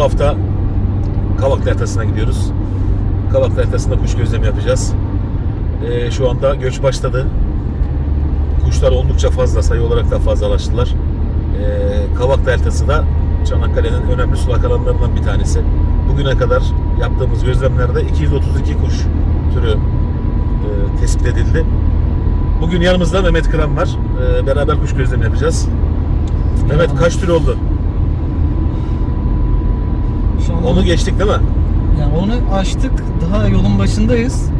hafta Kavak Deltası'na gidiyoruz. Kavak Deltası'nda kuş gözlemi yapacağız. Ee, şu anda göç başladı. Kuşlar oldukça fazla, sayı olarak da fazlalaştılar. Ee, Kavak Deltası da Çanakkale'nin önemli sulak alanlarından bir tanesi. Bugüne kadar yaptığımız gözlemlerde 232 kuş türü e, tespit edildi. Bugün yanımızda Mehmet Kıran var. Ee, beraber kuş gözlemi yapacağız. Mehmet kaç tür oldu? Onu geçtik değil mi? yani onu açtık. Daha yolun başındayız.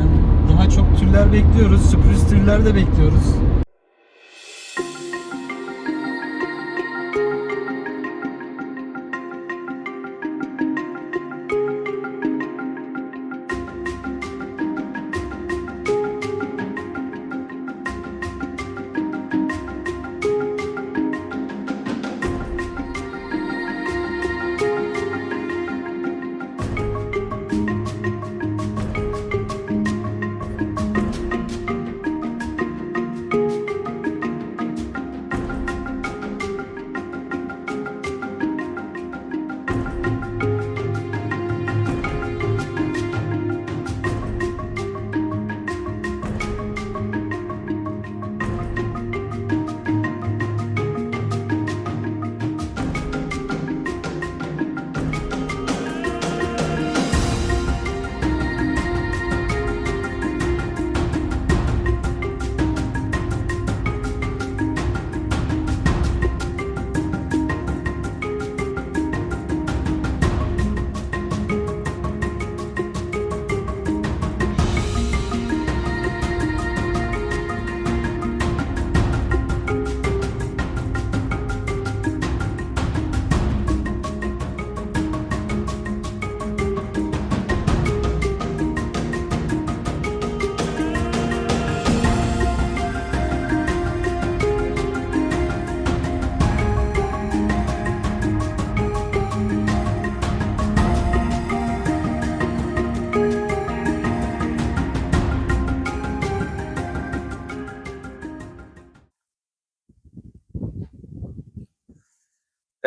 Yani daha çok türler bekliyoruz. Sürpriz türler de bekliyoruz.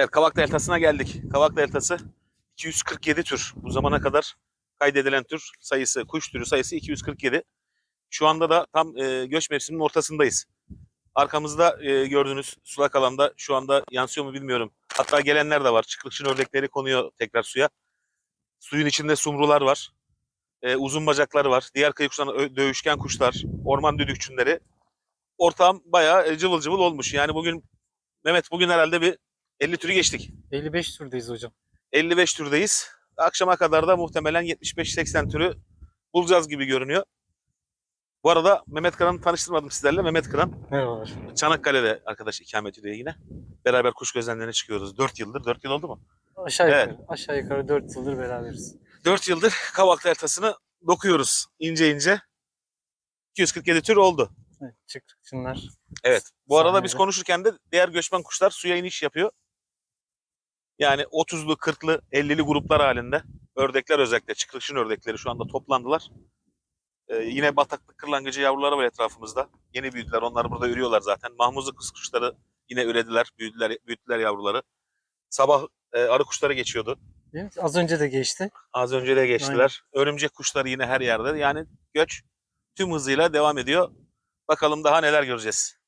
Evet Kavak Deltası'na geldik. Kavak Deltası 247 tür. Bu zamana kadar kaydedilen tür sayısı, kuş türü sayısı 247. Şu anda da tam e, göç mevsiminin ortasındayız. Arkamızda e, gördüğünüz sulak alanda şu anda yansıyor mu bilmiyorum. Hatta gelenler de var. Çıklıkçın ördekleri konuyor tekrar suya. Suyun içinde sumrular var. E, uzun bacaklar var. Diğer kıyı kuşlarına dövüşken kuşlar, orman düdükçünleri. Ortam bayağı e, cıvıl cıvıl olmuş. Yani bugün Mehmet bugün herhalde bir 50 türü geçtik. 55 türdeyiz hocam. 55 türdeyiz. Akşama kadar da muhtemelen 75-80 türü bulacağız gibi görünüyor. Bu arada Mehmet Kıran'ı tanıştırmadım sizlerle. Mehmet Kıran Merhabalar. Çanakkale'de arkadaş ikamet ediyor yine. Beraber kuş gözlemlerine çıkıyoruz. 4 yıldır. 4 yıl oldu mu? Aşağı Evet. yukarı, aşağı yukarı 4 yıldır beraberiz. 4 yıldır Kavak Deltası'nı dokuyoruz ince ince. 247 tür oldu. Evet, çıktıkçınlar. Evet. Bu arada Sahnede. biz konuşurken de diğer göçmen kuşlar suya iniş yapıyor. Yani 30'lu, 40'lı, 50'li gruplar halinde. Ördekler özellikle, çıkışın ördekleri şu anda toplandılar. Ee, yine bataklık kırlangıcı yavruları var etrafımızda. Yeni büyüdüler. Onlar burada ürüyorlar zaten. Mahmuzlu kız kuşları yine ürediler. Büyüdüler, büyüttüler yavruları. Sabah e, arı kuşları geçiyordu. Evet, az önce de geçti. Az önce de geçtiler. Örümcek kuşları yine her yerde. Yani göç tüm hızıyla devam ediyor. Bakalım daha neler göreceğiz.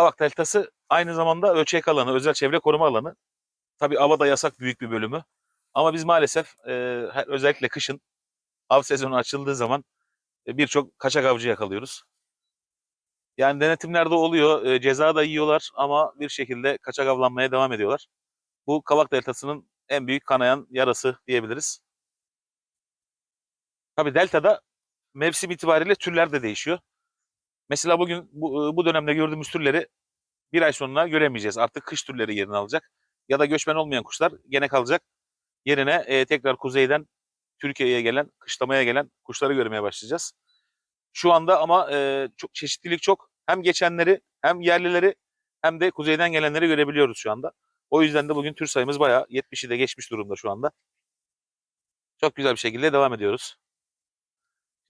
Kavak Deltası aynı zamanda ölçek alanı, özel çevre koruma alanı. Tabii avada yasak büyük bir bölümü. Ama biz maalesef e, özellikle kışın av sezonu açıldığı zaman e, birçok kaçak avcı yakalıyoruz. Yani denetimlerde oluyor, e, ceza da yiyorlar ama bir şekilde kaçak avlanmaya devam ediyorlar. Bu Kavak Deltası'nın en büyük kanayan yarası diyebiliriz. Tabii Delta'da mevsim itibariyle türler de değişiyor. Mesela bugün bu, bu dönemde gördüğümüz türleri bir ay sonra göremeyeceğiz. Artık kış türleri yerini alacak. Ya da göçmen olmayan kuşlar gene kalacak. Yerine e, tekrar kuzeyden Türkiye'ye gelen, kışlamaya gelen kuşları görmeye başlayacağız. Şu anda ama e, çok çeşitlilik çok. Hem geçenleri, hem yerlileri, hem de kuzeyden gelenleri görebiliyoruz şu anda. O yüzden de bugün tür sayımız bayağı 70'i de geçmiş durumda şu anda. Çok güzel bir şekilde devam ediyoruz.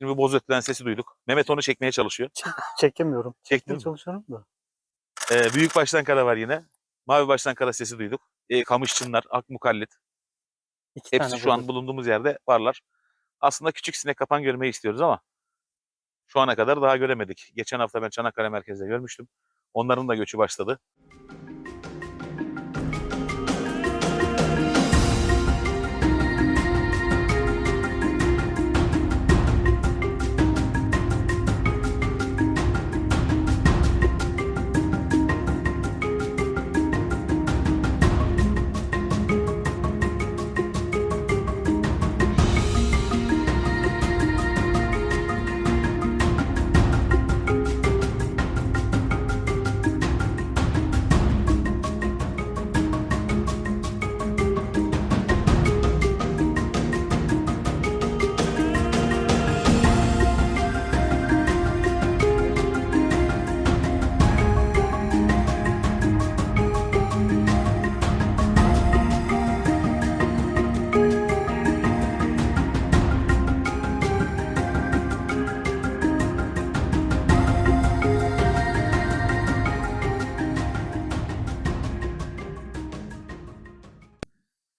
Şimdi bir boz ötülen sesi duyduk. Mehmet onu çekmeye çalışıyor. Çekemiyorum. Çektin mi? çalışıyorum da. Ee, büyük baştan kara var yine. Mavi baştan kara sesi duyduk. Ee, kamış çınlar, ak mukallit. İki Hepsi şu an bulunduğumuz yerde varlar. Aslında küçük sinek kapan görmeyi istiyoruz ama şu ana kadar daha göremedik. Geçen hafta ben Çanakkale merkezde görmüştüm. Onların da göçü başladı.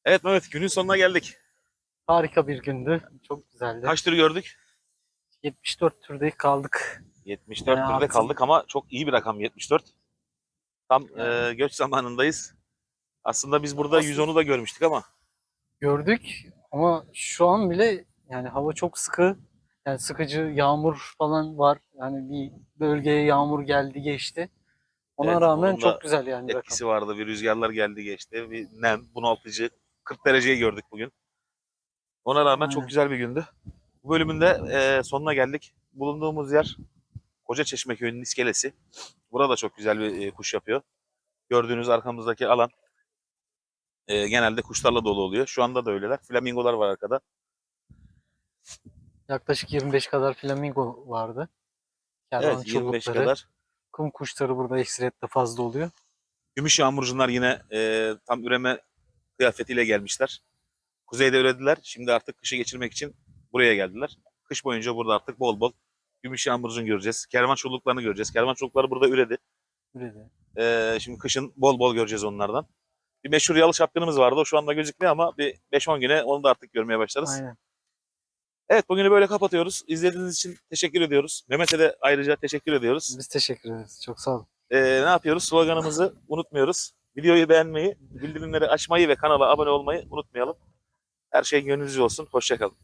Evet Mehmet günün sonuna geldik. Harika bir gündü. Çok güzeldi. Kaç tür gördük? 74 türde kaldık. 74 Yani türde kaldık ama çok iyi bir rakam 74. Tam Yani. e, göç zamanındayız. Aslında biz burada Aslında- 110'u da görmüştük ama Gördük ama şu an bile yani hava çok sıkı. Yani sıkıcı yağmur falan var. Yani bir bölgeye yağmur geldi geçti. Ona Evet, rağmen çok güzel yani rakam. etkisi vardı. Bir rüzgarlar geldi geçti. Bir nem, bunaltıcı. 40 dereceyi gördük bugün. Ona rağmen çok güzel bir gündü. Bu bölümün de e, sonuna geldik. Bulunduğumuz yer Koca Çeşme Köyü'nün iskelesi. Burada çok güzel bir e, kuş yapıyor. Gördüğünüz arkamızdaki alan e, genelde kuşlarla dolu oluyor. Şu anda da öyleler. Flamingolar var arkada. Yaklaşık 25 kadar flamingo vardı. Kervan Evet 25 çubukları. kadar. Kum kuşları burada ekstrette fazla oluyor. Gümüş yağmurcular yine e, tam üreme kıyafetiyle gelmişler. Kuzeyde ürediler. Şimdi artık kışı geçirmek için buraya geldiler. Kış boyunca burada artık bol bol gümüş yağmurcunu göreceğiz. Kervan çulluklarını göreceğiz. Kervan çullukları burada üredi. Üredi. E, şimdi kışın bol bol göreceğiz onlardan. Bir meşhur yalı şapkınımız vardı. O şu anda gözükmüyor ama bir 5-10 güne onu da artık görmeye başlarız. Aynen. Evet bugünü böyle kapatıyoruz. İzlediğiniz için teşekkür ediyoruz. Mehmet'e de ayrıca teşekkür ediyoruz. Biz teşekkür ederiz. Çok sağ olun. Ee, ne yapıyoruz? Sloganımızı unutmuyoruz. Videoyu beğenmeyi, bildirimleri açmayı ve kanala abone olmayı unutmayalım. Her şey gönlünüzce olsun. Hoşçakalın.